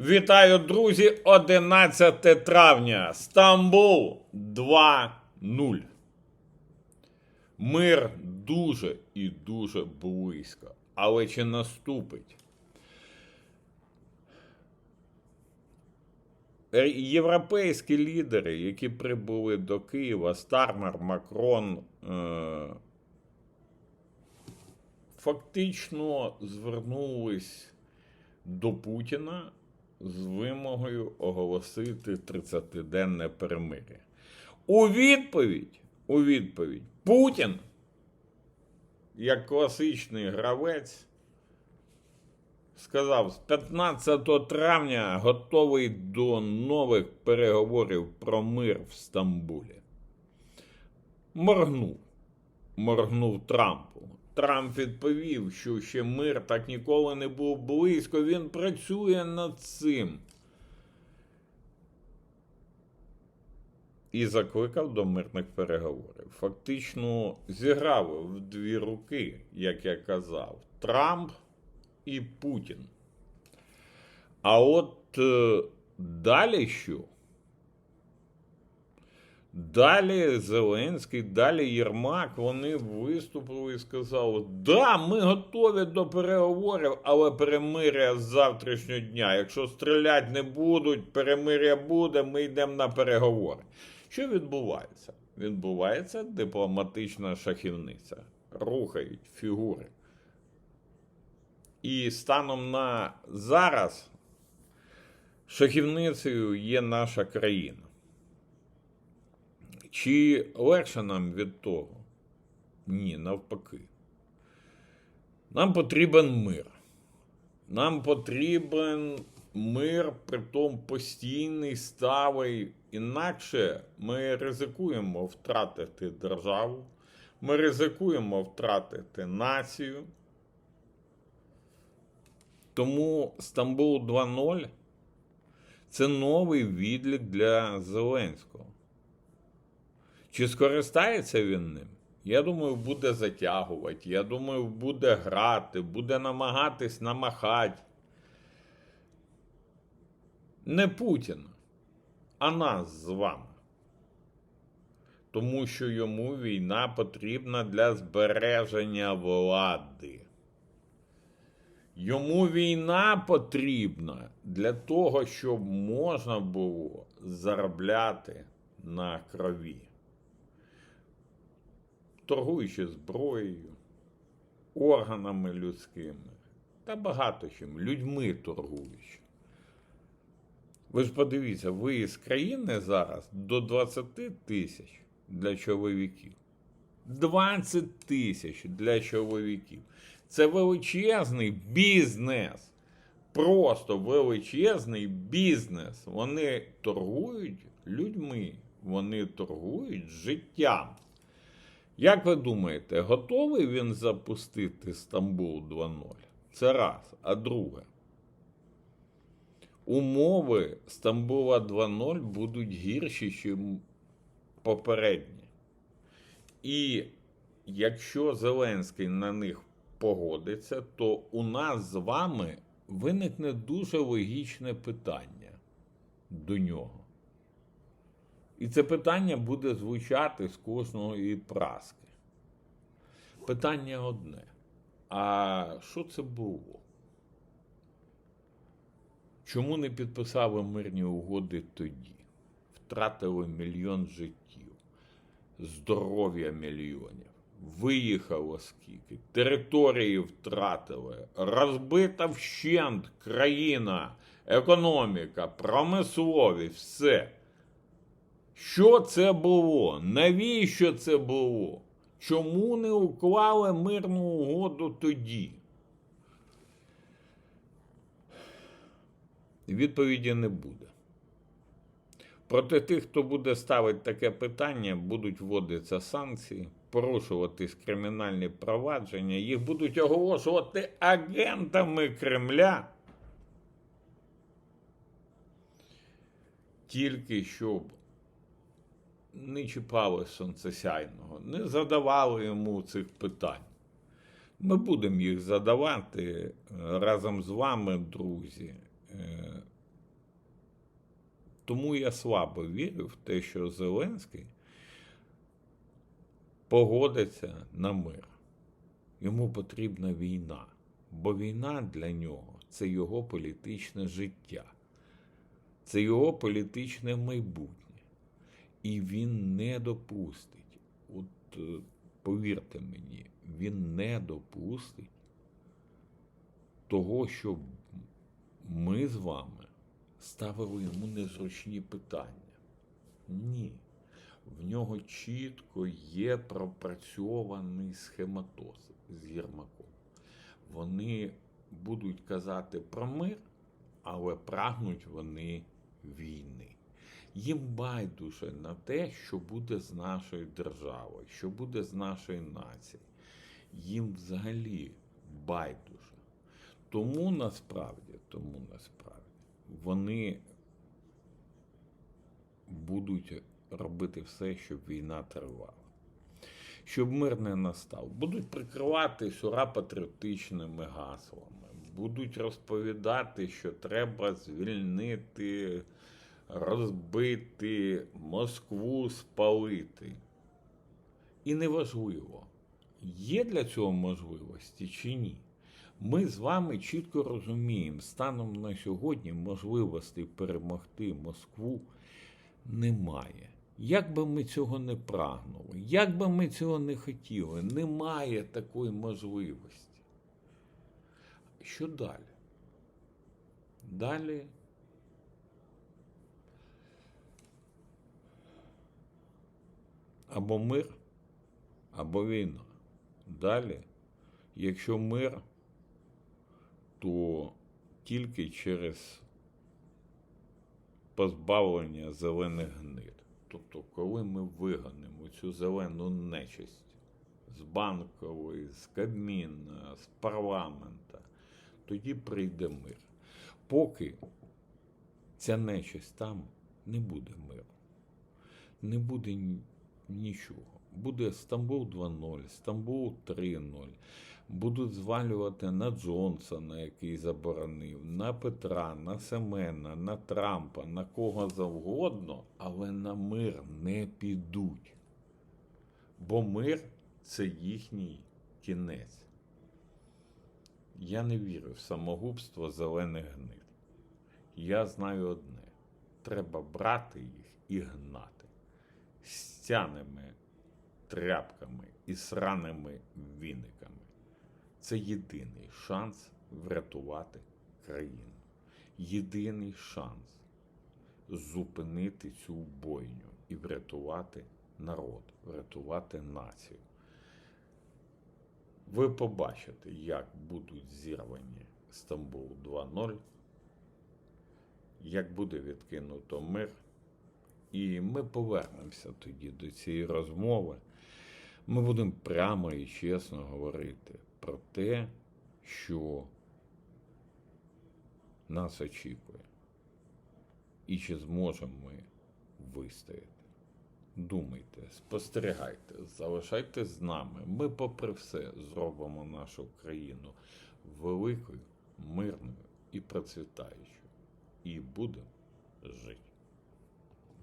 Вітаю, друзі! 11 травня. Стамбул 2-0. Мир дуже і дуже близько. Але чи наступить? Е, Європейські лідери, які прибули до Києва, Стармер, Макрон, е- фактично звернулись до Путіна з вимогою оголосити 30-денне перемир'я. У відповідь, у відповідь, Путін, як класичний гравець, сказав, з 15 травня готовий до нових переговорів про мир в Стамбулі. Моргнув. Моргнув Трампу. Трамп відповів, що ще мир так ніколи не був близько. Він працює над цим. І закликав до мирних переговорів. Фактично зіграли в дві руки, як я казав, Трамп і Путін. А от е, далі що? Далі Зеленський, далі Єрмак, вони виступили і сказали: да, ми готові до переговорів, але перемиря з завтрашнього дня. Якщо стріляти не будуть, перемиря буде, ми йдемо на переговори. Що відбувається? Відбувається дипломатична шахівниця. Рухають фігури. І станом на зараз шахівницею є наша країна. Чи легше нам від того? Ні, навпаки. Нам потрібен мир. Нам потрібен мир, притом постійний, сталий. Інакше ми ризикуємо втратити державу, ми ризикуємо втратити націю. Тому Стамбул 2.0 це новий відлік для Зеленського. Чи скористається він ним? Я думаю, буде затягувати. Я думаю, буде грати, буде намагатись намахати. Не Путіна, а нас з вами. Тому що йому війна потрібна для збереження влади. Йому війна потрібна для того, щоб можна було заробляти на крові торгуючи зброєю, органами людськими та багато чим, людьми торгуючи. Ви ж подивіться, ви з країни зараз до 20 тисяч для чоловіків. 20 тисяч для чоловіків. Це величезний бізнес. Просто величезний бізнес. Вони торгують людьми, вони торгують життям. Як ви думаєте, готовий він запустити Стамбул 2.0? Це раз. А друге, умови Стамбула 2.0 будуть гірші, ніж попередні. І якщо Зеленський на них погодиться, то у нас з вами виникне дуже логічне питання до нього. І це питання буде звучати з кожної праски. Питання одне. А що це було? Чому не підписали мирні угоди тоді? Втратили мільйон життів, здоров'я мільйонів. Виїхало скільки, території втратили, розбита вщент країна, економіка, промисловість, все. Що це було? Навіщо це було? Чому не уклали мирну угоду тоді? Відповіді не буде. Проти тих, хто буде ставити таке питання, будуть вводитися санкції, порушуватись кримінальні провадження, їх будуть оголошувати агентами Кремля. Тільки щоб не чіпали сонцесяйного, не задавали йому цих питань. Ми будемо їх задавати е, разом з вами, друзі. Е, Тому я слабо вірю в те, що Зеленський погодиться на мир. Йому потрібна війна, бо війна для нього це його політичне життя, це його політичне майбутнє. І він не допустить, от е, повірте мені, він не допустить того, щоб ми з вами ставили йому незручні питання. Ні. В нього чітко є пропрацьований схематоз з Єрмаком. Вони будуть казати про мир, але прагнуть вони. Їм байдуже на те, що буде з нашою державою, що буде з нашою нацією. Їм взагалі байдуже. Тому насправді, тому насправді вони будуть робити все, щоб війна тривала. Щоб мир не настав. Будуть прикриватись ура-патріотичними гаслами, будуть розповідати, що треба звільнити, розбити, Москву спалити. І неважливо, є для цього можливості чи ні. Ми з вами чітко розуміємо, станом на сьогодні можливостей перемогти Москву немає. Як би ми цього не прагнули, як би ми цього не хотіли, немає такої можливості. Що далі? Далі або мир, або війна. Далі, якщо мир, то тільки через позбавлення зелених гнид. Тобто, коли ми виганемо цю зелену нечисть з банкової, з Кабміна, з парламента, тоді прийде мир. Поки ця нечисть там не буде миру, не буде нічого. Буде Стамбул 2.0, Стамбул 3.0. Будуть звалювати на Джонсона, який заборонив, на Петра, на Семена, на Трампа, на кого завгодно, але на мир не підуть. Бо мир це їхній кінець. Я не вірю в самогубство зелених гнид. Я знаю одне: треба брати їх і гнати стяними тряпками і сраними віниками. Це єдиний шанс врятувати країну. Єдиний шанс зупинити цю бойню і врятувати народ, врятувати націю. Ви побачите, як будуть зірвані Стамбул 2.0, як буде відкинуто мир. І ми повернемося тоді до цієї розмови. Ми будемо прямо і чесно говорити про те, що нас очікує. І чи зможемо ми вистояти. Думайте, спостерігайте, залишайтесь з нами. Ми, попри все, зробимо нашу країну великою, мирною і процвітаючою. І будемо жити.